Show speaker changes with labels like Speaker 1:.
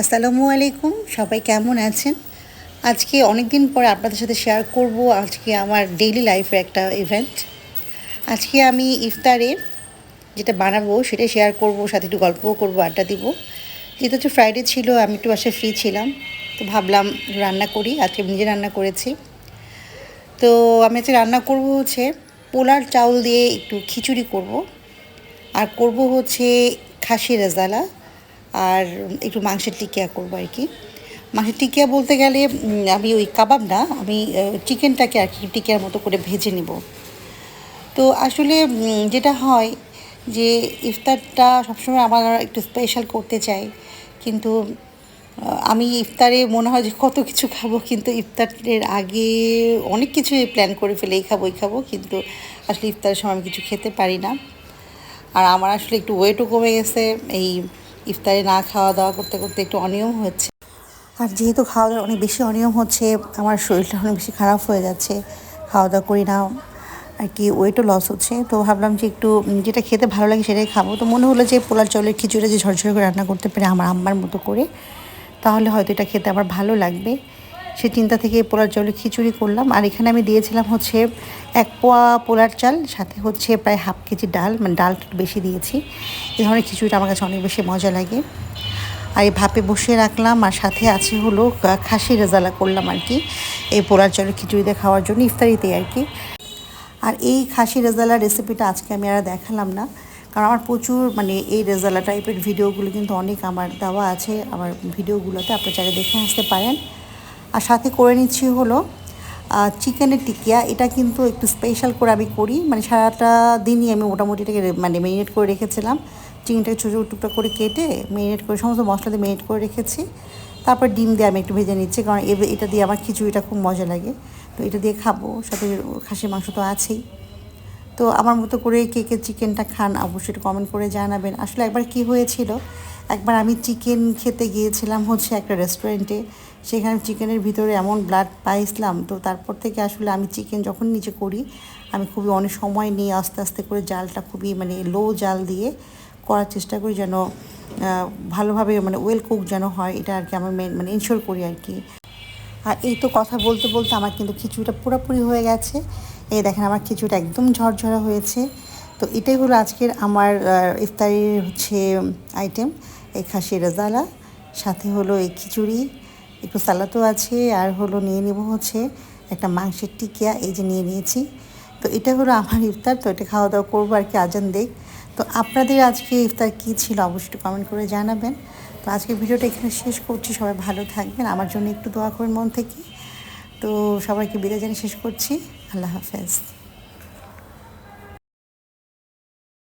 Speaker 1: আসসালামু আলাইকুম, সবাই কেমন আছেন? আজকে অনেক দিন পরে আপনাদের সাথে শেয়ার করব আজকে আমার ডেইলি লাইফের একটা ইভেন্ট আজকে আমি ইফতারে যেটা বানাবো সেটা শেয়ার করব, সাথে একটু গল্পও করব, আড্ডা দিব। যেহেতু হচ্ছে ফ্রাইডে ছিল, আমি একটু বাসায় ফ্রি ছিলাম, তো ভাবলাম রান্না করি, আজকে নিজে রান্না করেছি। তো আমি আজকে রান্না করব হচ্ছে পোলার চাউল দিয়ে একটু খিচুড়ি করব। আর করব হচ্ছে খাসি রেজালা। আর একটু মাংসের টিকিয়া করব আর কি। মাংসের টিকিয়া বলতে গেলে আমি ওই কাবাব না, আমি চিকেনটাকে আর কি টিকিয়ার মতো করে ভেজে নিব। তো আসলে যেটা হয় যে, ইফতারটা সবসময় আমার একটু স্পেশাল করতে চাই। কিন্তু আমি ইফতারে মনে হয় যে কত কিছু খাব, কিন্তু ইফতারের আগে অনেক কিছু প্ল্যান করে ফেলে এই খাব এই খাব। কিন্তু আসলে ইফতারের সময় আমি কিছু খেতে পারি না। আর আমার আসলে একটু ওয়েটও কমে গেছে, এই ইফতারে না খাওয়া দাওয়া করতে করতে একটু অনিয়ম হচ্ছে। আর যেহেতু খাওয়া দাওয়া অনেক বেশি অনিয়ম হচ্ছে, আমার শরীরটা অনেক বেশি খারাপ হয়ে যাচ্ছে, খাওয়া দাওয়া করি না, আর কি ওয়েটও লস হচ্ছে। তো ভাবলাম যে একটু যেটা খেতে ভালো লাগে সেটাই খাব। তো মনে হলো যে পোলার চাউলের খিচুড়ি যে ঝরঝরে করে রান্না করতে পারে আমার আম্মার মতো করে, তাহলে হয়তো এটা খেতে আমার ভালো লাগবে। সে চিন্তা থেকে পোলার চাউলের খিচুড়ি করলাম। আর এখানে আমি দিয়েছিলাম হচ্ছে এক পোয়া পোলার চাল, সাথে হচ্ছে প্রায় হাফ কেজি ডাল। মানে ডালটা বেশি দিয়েছি। এই ধরনের খিচুড়িটা আমার কাছে অনেক বেশি মজা লাগে। আর এই ভাপে বসিয়ে রাখলাম। আর সাথে আছে হলো খাসি রেজালা করলাম আর কি। এই পোলার চালের খিচুড়িতে খাওয়ার জন্য ইফতারিতে আর কি। আর এই খাসি রেজালা রেসিপিটা আজকে আমি আর দেখালাম না। কারণ আমার প্রচুর মানে এই রেজালা টাইপের ভিডিওগুলো কিন্তু অনেক আমার দেওয়া আছে। আমার ভিডিওগুলোতে আপনি চাইলে দেখে আসতে পারেন। আর সাথে করে নিচ্ছি হলো চিকেনের টিকিয়া। এটা কিন্তু একটু স্পেশাল করে আমি করি। মানে সারাটা দিনই আমি মোটামুটি এটাকে মানে মেরিনেট করে রেখেছিলাম। চিকেনটাকে ছোটো টুকটা করে কেটে মেরিনেট করে সমস্ত মশলা দিয়ে মেরিনেট করে রেখেছি। তারপর ডিম দিয়ে আমি একটু ভেজে নিচ্ছি, কারণ এটা দিয়ে আমার খিচুড়িটা খুব মজা লাগে। তো এটা দিয়ে খাব, সাথে খাসির মাংস তো আছেই। তো আমার মতো করে কে কে চিকেনটা খান অবশ্যই কমেন্ট করে জানাবেন। আসলে একবার কি হয়েছিল? একবার আমি চিকেন খেতে গিয়েছিলাম হচ্ছে একটা রেস্টুরেন্টে সেখানে চিকেনের ভিতরে এমন ব্লাড পাইছিলাম, তো তারপর থেকে আসলে আমি চিকেন যখন নিচে করি, আমি খুবই অনেক সময় নিয়ে আস্তে আস্তে করে জালটা খুবই মানে লো জাল দিয়ে করার চেষ্টা করি যেন ভালোভাবে মানে ওয়েল কুক যেন হয়। এটা আর কি আমার মেন মানে ইনশোর করি আর কি আর এই তো কথা বলতে বলতে আমার কিন্তু খিচুড়িটা পুরোপুরি হয়ে গেছে। এই দেখেন আমার খিচুড়িটা একদম ঝরঝরা হয়েছে। তো এটাই হলো আজকের আমার ইফতারির হচ্ছে আইটেম এই খাসি রেজালা, সাথে হলো এই খিচুড়ি, একটু সালাদও আছে, আর হলো নিয়ে নেব হচ্ছে একটা মাংসের টিকিয়া, এই যে নিয়ে নিয়েছি। তো এটা হলো আমার ইফতার, তো এটা খাওয়া দাওয়া করব আর কি, আজান দেখ তো আপনাদের আজকে ইফতার কী ছিল অবশ্যই কমেন্ট করে জানাবেন। তো আজকে ভিডিওটা এখানে শেষ করছি, সবাই ভালো থাকবেন। আমার জন্য একটু দোয়া করবেন মন থেকে। তো সবাইকে বিদায় জানিয়ে শেষ করছি। আল্লাহ হাফেজ।